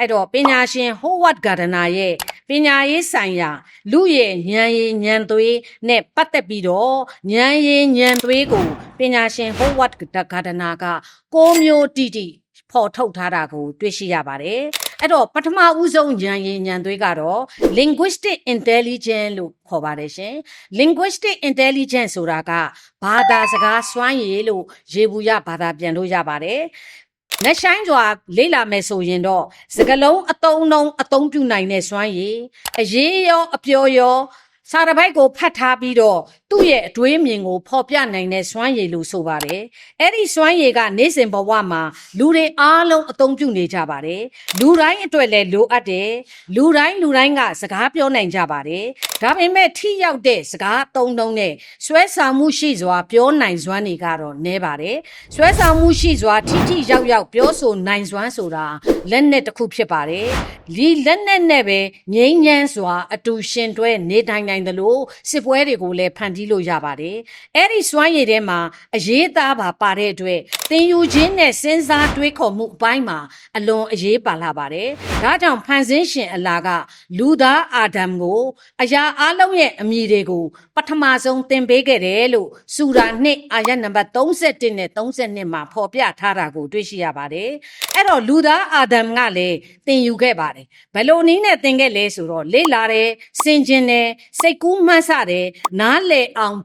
အဲ့တော့ပညာရှင် Howard Gardner ရဲ့ပညာရေးဆိုင်ရာ လူရဲ့ဉာဏ်ရည်ဉာဏ်သွေးနဲ့ပတ်သက်ပြီးတော့ဉာဏ်ရည်ဉာဏ်သွေးကိုပညာရှင် Howard Gardner ကကိုးမျိုးတိတိဖော်ထုတ်ထားတာကိုတွေ့ရှိရပါတယ်အဲ့တော့ပထမဦးဆုံးဉာဏ်ရည်ဉာဏ်သွေးကတော့ linguistic intelligence လို့ခေါ်ပါတယ်ရှင် linguistic intelligence ဆိုတာကဘာသာစကားစွမ်းရည်လို့ရေဘူးရဘာသာပြန်လို့ရပါတယ်။ လက်ဆိုင်စွာလေ့လာမယ်ဆိုရင်တော့စကလုံးအတုံးနှုံးအတုံးပြုနိုင်တဲ့စွမ်းရည်အရေးရောအပျော်ရောစာတစ်ပိုက်ကိုဖတ်ထားပြီးတော့သူ့ရဲ့အတွေးမြင်ကိုဖော်ပြနိုင်တဲ့စွမ်းရည်လို့ဆိုပါတယ်။အဲ့ဒီစွမ်းရည်ကနေ့စဉ်ဘဝမှာလူတွေအားလုံးအသုံးပြုနေကြပါတယ်။လူတိုင်းအတွက်လည်းလိုအပ်တယ်။လူတိုင်းလူတိုင်းကစကားပြောနိုင်ကြပါတယ်။ဒါပေမဲ့ထိရောက်တဲ့စကားအသုံးနှုန်းနဲ့ဆွဲဆောင်မှုရှိစွာပြောနိုင်စွမ်းတွေကတော့နည်းပါတယ်။ဆွဲဆောင်မှုရှိစွာထိထိရောက်ရောက်ပြောဆိုနိုင်စွမ်းဆိုတာလက်နက်တစ်ခုဖြစ်ပါတယ်။ဒီလက်နက်နဲ့ပဲငြိမ်းချမ်းစွာအတူရှင်တွဲနေထိုင်နိုင်သလိုစစ်ပွဲတွေကိုလည်းဖန်တီးလို့ရပါတယ်။အဲ့ဒီစွမ်းရည်ထဲမှာအရေးသားပါပါတဲ့အတွက်သင်ယူခြင်းနဲ့စဉ်းစားတွေးခေါ်မှုအပိုင်းမှာအလွန်အရေးပါလာပါတယ်။ဒါကြောင့်ဖန်ဆင်းရှင်အလာကလူသားအာဒမ်ကိုအရာအလုံးရဲ့အမည်တွေကိုပထမဆုံးသင်ပေးခဲ့တယ်လို့စူရာနှစ်အာယတ်နံပါတ်31နဲ့32မှာဖော်ပြထားတာကိုတွေ့ရှိရပါတယ်။အဲ့တော့လူသားအာဒမ်ကလည်းသင်ယူခဲ့ပါတယ်။ဘယ်လိုနည်းနဲ့သင်ခဲ့လဲဆိုတော့လေ့လာတယ်၊စင်ကျင်တယ်၊စိတ်ကူးမှတ်ဆတယ်၊နားလည်အောင်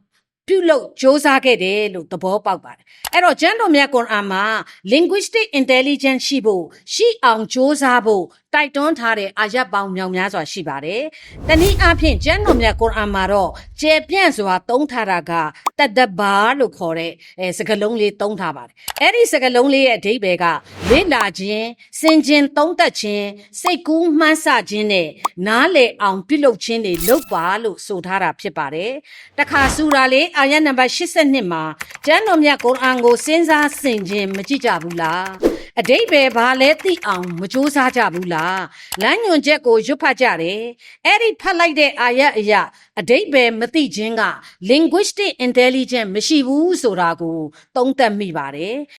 ပြုလုပ်စ조사ခဲ့တယ်လို့သဘောပေါက်ပါတယ်အဲ့တော့ကျမ်းတော်မြတ်ကွန်အာမှာ linguistic intelligence ရှိဖို့ရှိအောင်စ조사ဖို့ တိုက်တွန်းထားတဲ့အာယတ်ပေါင်းမြောက်များစွာရှိပါတယ်တနည်းအားဖြင့်ကျမ်းတော်မြတ်ကွန်အာမှာတော့ကျေပြန့်စွာသုံးထားတာကတဒဘာလို့ခေါ်တဲ့အဲစကားလုံးလေးသုံးထားပါတယ်အဲ့ဒီစကားလုံးလေးရဲ့အဓိပ္ပာယ်ကလေ့လာခြင်းစင်ကျင်သုံးသပ်ခြင်းစိတ်ကူးမှန်းဆခြင်းနဲ့နားလည်အောင်ပြုလုပ်ခြင်းတွေလုပ်ပါလို့ဆိုထားတာဖြစ်ပါတယ်တခါစူရာလေးအာယတ်နံပါတ်82မှာကျမ်းတော်မြတ်ကုရ်အာန်ကိုစဉ်းစားဆင်ခြင်မကြည့်ကြဘူးလားအတိတ်ပဲဘာလဲသိအောင်မကြိုးစားကြဘူးလားလမ်းညွန်ချက်ကိုရွတ်ဖတ်ကြတယ်အဲ့ဒီဖတ်လိုက်တဲ့အာယတ်အရာအတိတ်ပဲမသိခြင်းက linguistic intelligence မရှိဘူးဆိုတာကိုသုံးသပ်မိပါတယ်